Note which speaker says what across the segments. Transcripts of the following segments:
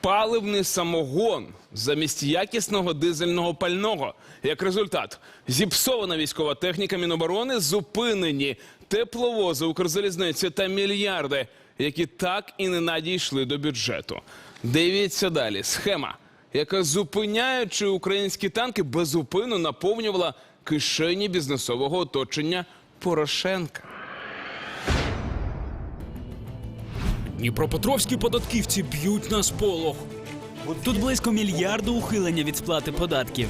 Speaker 1: паливний самогон замість якісного дизельного пального. Як результат, зіпсована військова техніка Міноборони, зупинені тепловози Укрзалізниці та мільярди, які так і не надійшли до бюджету. Дивіться далі. Схема, яка зупиняючи українські танки, безупинно наповнювала кишені бізнесового оточення Порошенка.
Speaker 2: Дніпропетровські податківці б'ють на сполох.
Speaker 3: Тут близько мільярду ухилення від сплати податків.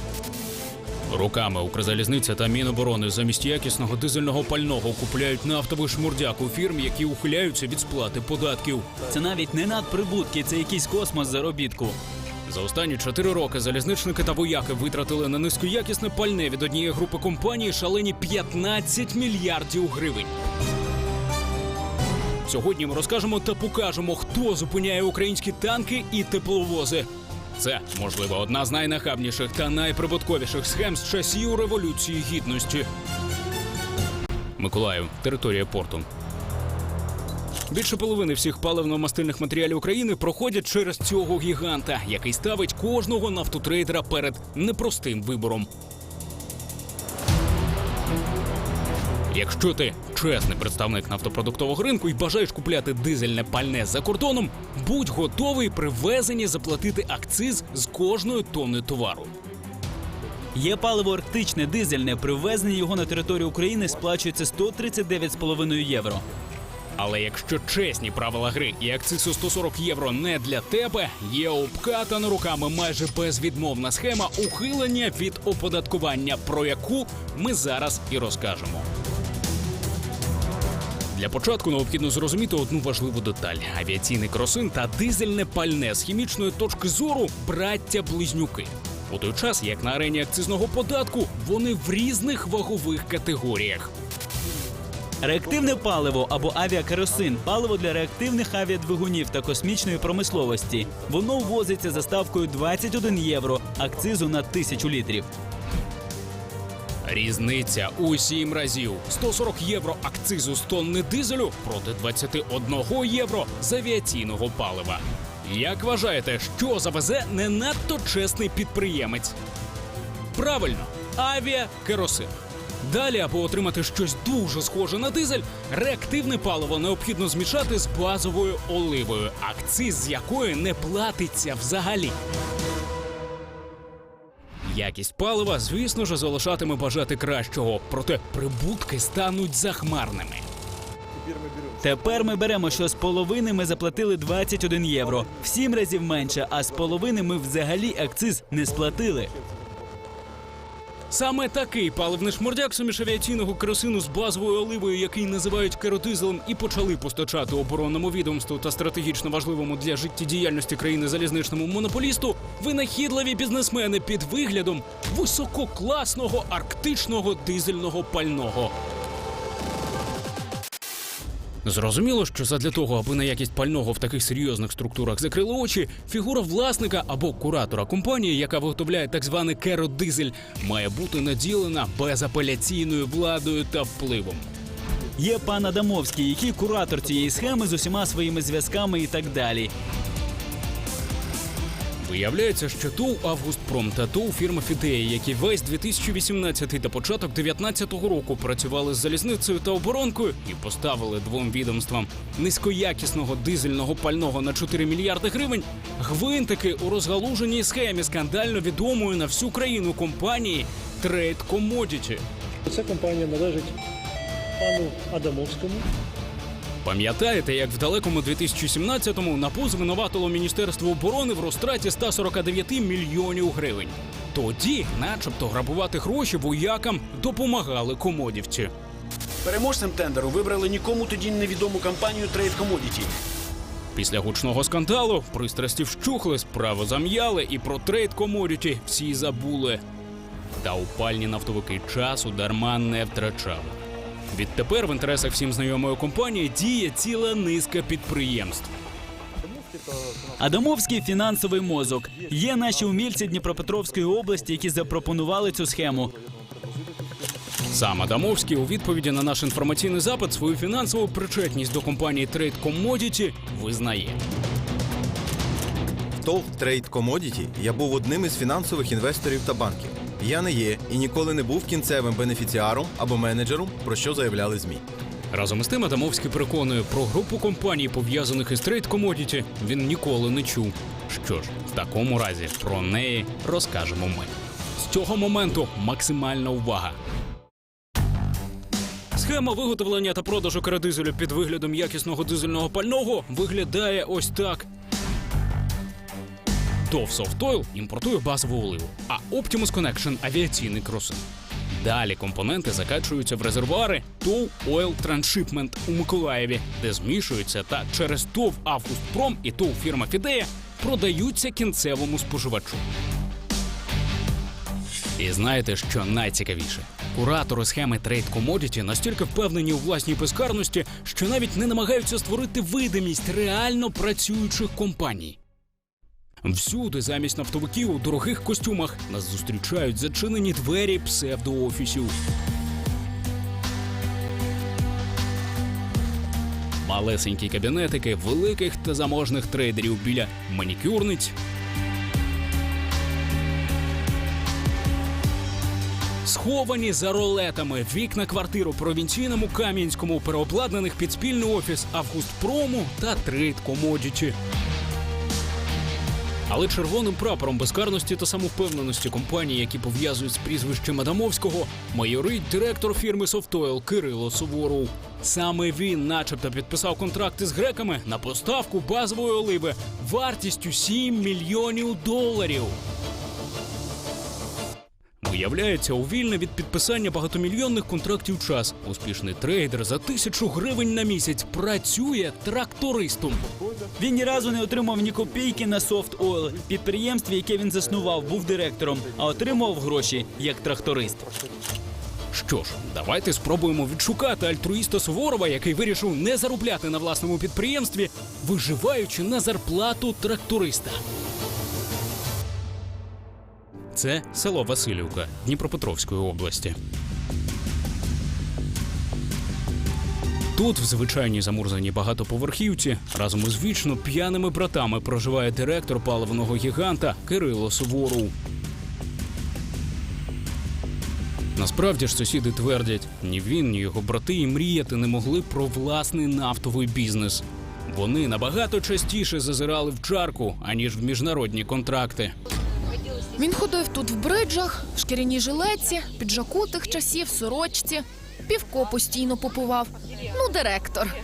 Speaker 2: Руками Укрзалізниця та Міноборони замість якісного дизельного пального купляють нафтовий шмурдяк у фірм, які ухиляються від сплати податків.
Speaker 3: Це навіть не надприбутки, це якийсь космос заробітку.
Speaker 2: За останні чотири роки залізничники та вояки витратили на низькоякісне пальне від однієї групи компаній шалені 15 мільярдів гривень. Сьогодні ми розкажемо та покажемо, хто зупиняє українські танки і тепловози. Це, можливо, одна з найнахабніших та найприбутковіших схем з часів Революції Гідності. Миколаїв, територія порту. Більше половини всіх паливно-мастильних матеріалів України проходять через цього гіганта, який ставить кожного нафтотрейдера перед непростим вибором. Якщо ти чесний представник нафтопродуктового ринку і бажаєш купляти дизельне пальне за кордоном, будь готовий при ввезенні заплатити акциз з кожної тонни товару.
Speaker 3: Є паливо арктичне дизельне. При ввезенні його на територію України сплачується 139,5 євро.
Speaker 2: Але якщо чесні правила гри і акциз у 140 євро не для тебе, є обкатана руками майже безвідмовна схема ухилення від оподаткування, про яку ми зараз і розкажемо. Для початку необхідно зрозуміти одну важливу деталь: авіаційний кросин та дизельне пальне з хімічної точки зору браття близнюки. У той час, як на арені акцизного податку, вони в різних вагових категоріях.
Speaker 3: Реактивне паливо або авіакеросин паливо для реактивних авіадвигунів та космічної промисловості. Воно ввозиться за ставкою 21 євро, акцизу на тисячу літрів.
Speaker 2: Різниця у сім разів: 140 євро акцизу з тонни дизелю проти 21 євро з авіаційного палива. Як вважаєте, що завезе не надто чесний підприємець? Правильно, авіакеросин. Далі, аби отримати щось дуже схоже на дизель, реактивне паливо необхідно змішати з базовою оливою, акциз з якої не платиться взагалі. Якість палива, звісно ж, залишатиме бажати кращого, проте прибутки стануть захмарними.
Speaker 3: Тепер ми беремо, що з половини ми заплатили 21 євро, в сім разів менше, а з половини ми взагалі акциз не сплатили.
Speaker 2: Саме такий паливний шмурдяк суміш авіаційного керосину з базовою оливою, який називають керодизелем, і почали постачати оборонному відомству та стратегічно важливому для життєдіяльності країни залізничному монополісту винахідливі бізнесмени під виглядом висококласного арктичного дизельного пального. Зрозуміло, що задля того, аби на якість пального в таких серйозних структурах закрили очі, фігура власника або куратора компанії, яка виготовляє так званий керодизель, має бути наділена безапеляційною владою та впливом.
Speaker 3: Є пан Адамовський, який куратор цієї схеми з усіма своїми зв'язками і так далі.
Speaker 2: Виявляється, що ТОВ «Августпром» та ТОВ фірма Фідея, які весь 2018 та початок 2019 року працювали з залізницею та оборонкою і поставили двом відомствам низькоякісного дизельного пального на 4 мільярди гривень, гвинтики у розгалуженій схемі скандально відомої на всю країну компанії Trade Commodity.
Speaker 4: Ця компанія належить пану Адамовському.
Speaker 2: Пам'ятаєте, як в далекому 2017-му НАПУ звинуватило Міністерство оборони в розтраті 149 мільйонів гривень. Тоді, начебто, грабувати гроші воякам допомагали комодівці.
Speaker 5: Переможцем тендеру вибрали нікому тоді невідому компанію Trade Commodity.
Speaker 2: Після гучного скандалу пристрасті вщухли, справу зам'яли, і про трейд комодіті всі забули. Та упальні нафтовики часу дарма не втрачали. Відтепер в інтересах всім знайомої компанії діє ціла низка підприємств.
Speaker 3: Адамовський фінансовий мозок. Є наші умільці Дніпропетровської області, які запропонували цю схему.
Speaker 2: Сам Адамовський у відповіді на наш інформаційний запит свою фінансову причетність до компанії Trade Commodity визнає.
Speaker 6: ТОВ Trade Commodity я був одним із фінансових інвесторів та банків. Я не є і ніколи не був кінцевим бенефіціаром або менеджером, про що заявляли ЗМІ.
Speaker 2: Разом із тим Адамовський переконує про групу компаній, пов'язаних із трейд комодіті, він ніколи не чув. Що ж, в такому разі про неї розкажемо ми. З цього моменту максимальна увага. Схема виготовлення та продажу керодизелю під виглядом якісного дизельного пального виглядає ось так. ТОВ Софтойл імпортує базову оливу, а Optimus Connection – авіаційний кросин. Далі компоненти закачуються в резервуари TOW Oil Transshipment у Миколаєві, де змішуються та через ТОВ Августпром і ТОВ фірма Фідея продаються кінцевому споживачу. І знаєте, що найцікавіше? Куратори схеми Trade Commodity настільки впевнені у власній безкарності, що навіть не намагаються створити видимість реально працюючих компаній. Всюди, замість нафтовиків у дорогих костюмах, нас зустрічають зачинені двері псевдоофісів. Малесенькі кабінетики великих та заможних трейдерів біля манікюрниць. Сховані за ролетами вікна квартир у провінційному Кам'янському, переобладнаних під спільний офіс Августпрому та Трейд Комодіті. Але червоним прапором безкарності та самовпевненості компанії, які пов'язують з прізвищем Адамовського, майорить директор фірми Софтойл Кирило Суворов. Саме він, начебто, підписав контракти з греками на поставку базової оливи вартістю 7 мільйонів доларів. Виявляється, у вільне від підписання багатомільйонних контрактів час успішний трейдер за тисячу гривень на місяць працює трактористом.
Speaker 3: Він ні разу не отримав ні копійки на софт ойл. Підприємстві, яке він заснував, був директором, а отримував гроші як тракторист.
Speaker 2: Що ж, давайте спробуємо відшукати альтруїста Суворова, який вирішив не заробляти на власному підприємстві, виживаючи на зарплату тракториста. Це село Васильівка Дніпропетровської області. Тут, в звичайній замурзаній багатоповерхівці, разом із вічно п'яними братами проживає директор паливного гіганта Кирило Суворов. Насправді ж сусіди твердять, ні він, ні його брати і мріяти не могли про власний нафтовий бізнес. Вони набагато частіше зазирали в чарку, аніж в міжнародні контракти.
Speaker 7: Він ходив тут в бриджах, в шкіряній жилетці, піджаку тих часів, сорочці. Півко постійно попивав. Ну, директор.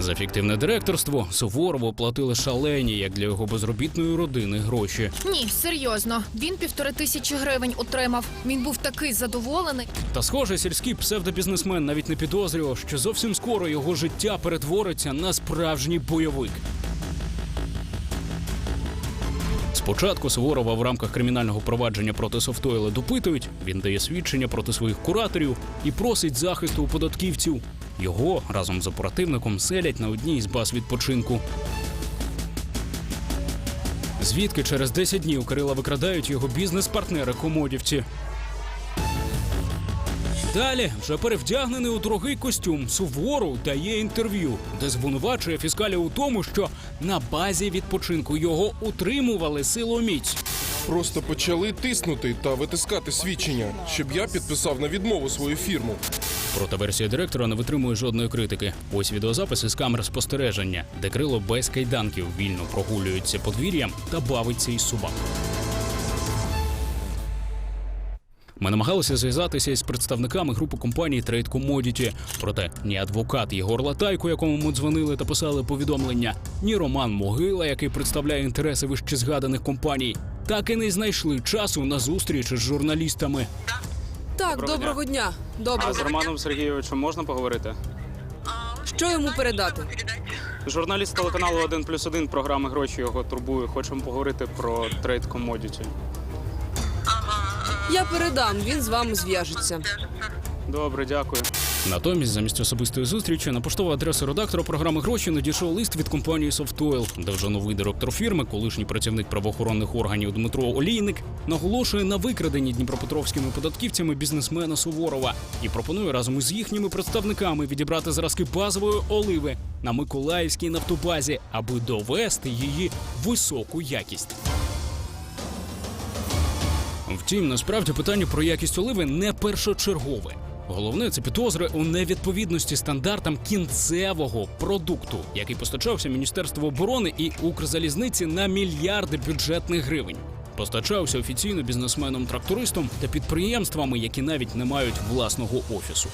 Speaker 2: За фіктивне директорство Суворову платили шалені, як для його безробітної родини, гроші.
Speaker 7: Ні, серйозно. Він півтори тисячі гривень отримав. Він був такий задоволений.
Speaker 2: Та схоже, сільський псевдобізнесмен навіть не підозрював, що зовсім скоро його життя перетвориться на справжній бойовик. Спочатку Суворова в рамках кримінального провадження проти Софтойла допитують, він дає свідчення проти своїх кураторів і просить захисту у податківців. Його разом з оперативником селять на одній із баз відпочинку. Звідки через 10 днів Кирила викрадають його бізнес-партнери комодівці. Далі, вже перевдягнений у дорогий костюм, Суворов дає інтерв'ю, де звинувачує фіскалів у тому, що на базі відпочинку його утримували силоміць.
Speaker 8: Просто почали тиснути та витискати свідчення, щоб я підписав на відмову свою фірму.
Speaker 2: Прота версія директора не витримує жодної критики. Ось відеозаписи з камер спостереження, де крило без кайданків вільно прогулюється подвір'ям та бавиться із собак. Ми намагалися зв'язатися із представниками групи компанії Trade Commodity. Проте ні адвокат Єгор Латайко, якому ми дзвонили та писали повідомлення, ні Роман Могила, який представляє інтереси вище згаданих компаній, так і не знайшли часу на зустріч із журналістами.
Speaker 9: Так, доброго, дня. Доброго.
Speaker 10: А з Романом Сергійовичем можна поговорити?
Speaker 9: Що йому передати?
Speaker 10: Журналіст телеканалу 1 плюс 1 програми гроші його турбує. Хочемо поговорити про трейд комодіті.
Speaker 9: Я передам, він з вами зв'яжеться.
Speaker 10: Добре, дякую.
Speaker 2: Натомість, замість особистої зустрічі на поштову адресу редактора програми гроші надійшов лист від компанії Softwell, де вже новий директор фірми, колишній працівник правоохоронних органів Дмитро Олійник, наголошує на викраденні дніпропетровськими податківцями бізнесмена Суворова і пропонує разом із їхніми представниками відібрати зразки базової оливи на Миколаївській нафтобазі, аби довести її високу якість. Втім, насправді питання про якість оливи не першочергове. Головне це підозри у невідповідності стандартам кінцевого продукту, який постачався Міністерству оборони і Укрзалізниці на мільярди бюджетних гривень. Постачався офіційно бізнесменом-трактористом та підприємствами, які навіть не мають власного офісу.